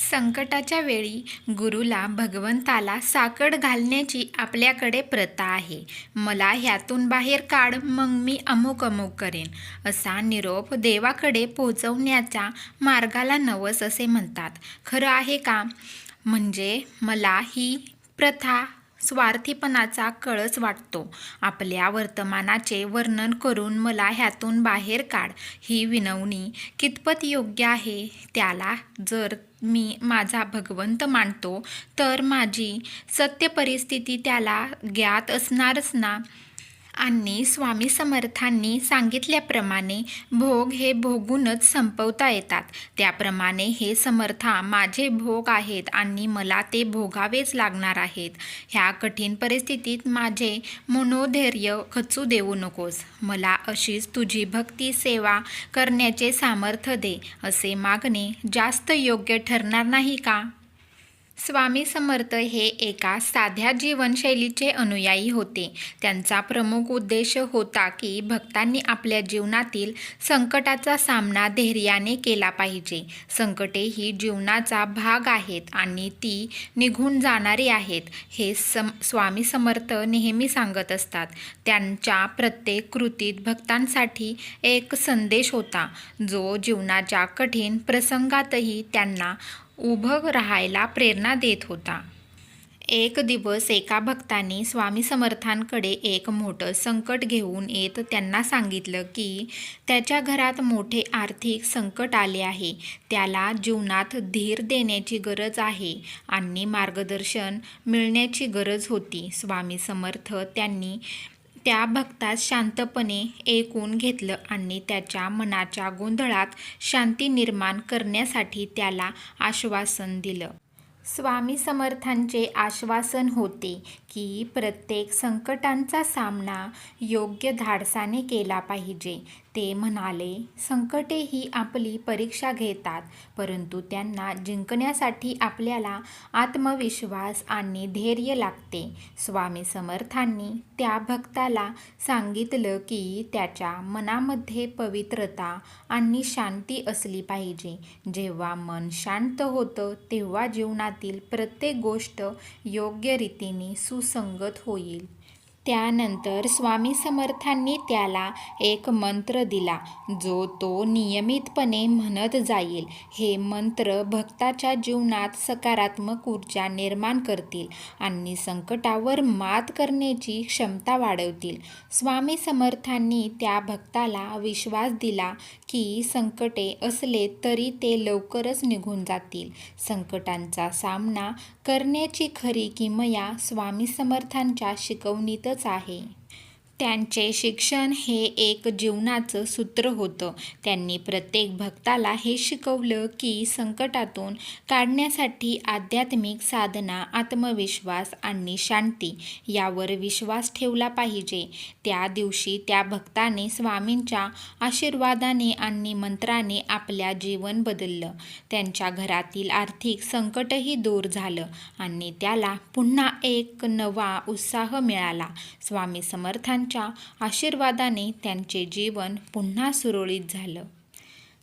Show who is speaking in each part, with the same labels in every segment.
Speaker 1: संकटाच्या वेळी गुरुला भगवंताला साकड घालण्याची आपल्याकडे प्रथा आहे. मला ह्यातून बाहेर काढ मग मी अमुक अमुक करेन असा निरोप देवाकडे पोचवण्याच्या मार्गाला नवस असे म्हणतात. खरं आहे का? म्हणजे मला ही प्रथा स्वार्थीपणाचा कळस वाटतो. आपल्या वर्तमानाचे वर्णन करून मला ह्यातून बाहेर काढ. ही विनवणी कितपत योग्य आहे? त्याला जर मी माझा भगवंत मानतो तर माझी सत्य परिस्थिती त्याला ज्ञात असणारच ना. आणि स्वामी समर्थांनी सांगितल्याप्रमाणे भोग हे भोगूनच संपवता येतात. त्याप्रमाणे हे समर्था माझे भोग आहेत आणि मला ते भोगावेच लागणार आहेत. ह्या कठीण परिस्थितीत माझे मनोधैर्य खचू देऊ नकोस. मला अशीच तुझी भक्ती सेवा करण्याचे सामर्थ्य दे असे मागणे जास्त योग्य ठरणार नाही का? स्वामी समर्थ हे एका साध्या जीवनशैलीचे अनुयायी होते. त्यांचा प्रमुख उद्देश होता की भक्तांनी आपल्या जीवनातील संकटाचा सामना धैर्याने केला पाहिजे. संकटे ही जीवनाचा भाग आहेत आणि ती निघून जाणारी आहेत हे सम स्वामी समर्थ नेहमी सांगत असतात. त्यांच्या प्रत्येक कृतीत भक्तांसाठी एक संदेश होता जो जीवनाच्या कठीण प्रसंगातही त्यांना उभं राहायला प्रेरणा देत होता. एक दिवस एका भक्ताने स्वामी समर्थांकडे एक मोठं संकट घेऊन येत त्यांना सांगितलं की त्याच्या घरात मोठे आर्थिक संकट आले आहे. त्याला जीवनात धीर देण्याची गरज आहे आणि मार्गदर्शन मिळण्याची गरज होती. स्वामी समर्थ त्यांनी त्या भक्तास शांतपणे ऐकून घेतलं आणि त्याच्या मनाच्या गोंधळात शांती निर्माण करण्यासाठी त्याला आश्वासन दिलं. स्वामी समर्थांचे आश्वासन होते की प्रत्येक संकटांचा सामना योग्य धाडसाने केला पाहिजे. ते म्हणाले संकटे ही आपली परीक्षा घेतात परंतु त्यांना जिंकण्यासाठी आपल्याला आत्मविश्वास आणि धैर्य लागते. स्वामी समर्थांनी त्या भक्ताला सांगितलं की त्याच्या मनामध्ये पवित्रता आणि शांती असली पाहिजे. जेव्हा मन शांत होतं तेव्हा जीवनात जीवनातील प्रत्येक गोष्ट योग्य रीतीने सुसंगत होईल. त्यानंतर स्वामी समर्थांनी त्याला एक मंत्र दिला जो तो नियमितपणे म्हणत जाईल. हे मंत्र भक्ताच्या जीवनात सकारात्मक ऊर्जा निर्माण करतील आणि संकटावर मात करण्याची क्षमता वाढवतील. स्वामी समर्थांनी त्या भक्ताला विश्वास दिला की संकटे असले तरी ते लवकरच निघून जातील. संकटांचा सामना करण्याची खरी किमया स्वामी समर्थांच्या शिकवणीत शिकवणीतच आहे त्यांचे शिक्षण हे एक जीवनाचं सूत्र होतं. त्यांनी प्रत्येक भक्ताला हे शिकवलं की संकटातून काढण्यासाठी आध्यात्मिक साधना आत्मविश्वास आणि शांती यावर विश्वास ठेवला पाहिजे. त्या दिवशी त्या भक्ताने स्वामींच्या आशीर्वादाने आणि मंत्राने आपल्या जीवन बदललं. त्यांच्या घरातील आर्थिक संकटही दूर झालं आणि त्याला पुन्हा एक नवा उत्साह मिळाला. स्वामी समर्थांच्या आशीर्वादाने त्यांचे जीवन पुन्हा सुरळीत झालं.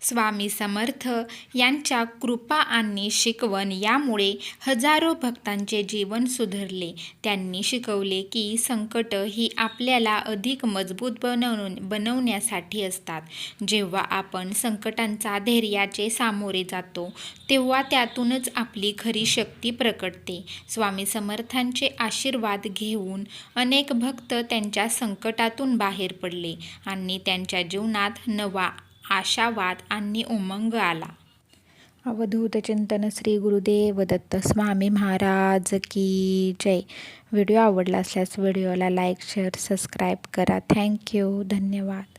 Speaker 1: स्वामी समर्थ यांच्या कृपा आणि शिकवण यामुळे हजारो भक्तांचे जीवन सुधारले. त्यांनी शिकवले की संकट ही आपल्याला अधिक मजबूत बनवून बनवण्यासाठी असतात. जेव्हा आपण संकटांचा धैर्याचे सामोरे जातो तेव्हा त्यातूनच आपली खरी शक्ती प्रकटते. स्वामी समर्थांचे आशीर्वाद घेऊन अनेक भक्त त्यांच्या संकटातून बाहेर पडले आणि त्यांच्या जीवनात नवा आशावाद आणि उमंग आला. अवधूत चिंतन श्री गुरुदेव दत्त स्वामी महाराज की जय. व्हिडिओ आवडला असल्यास व्हिडिओला लाईक शेअर सबस्क्राईब करा. थँक्यू धन्यवाद.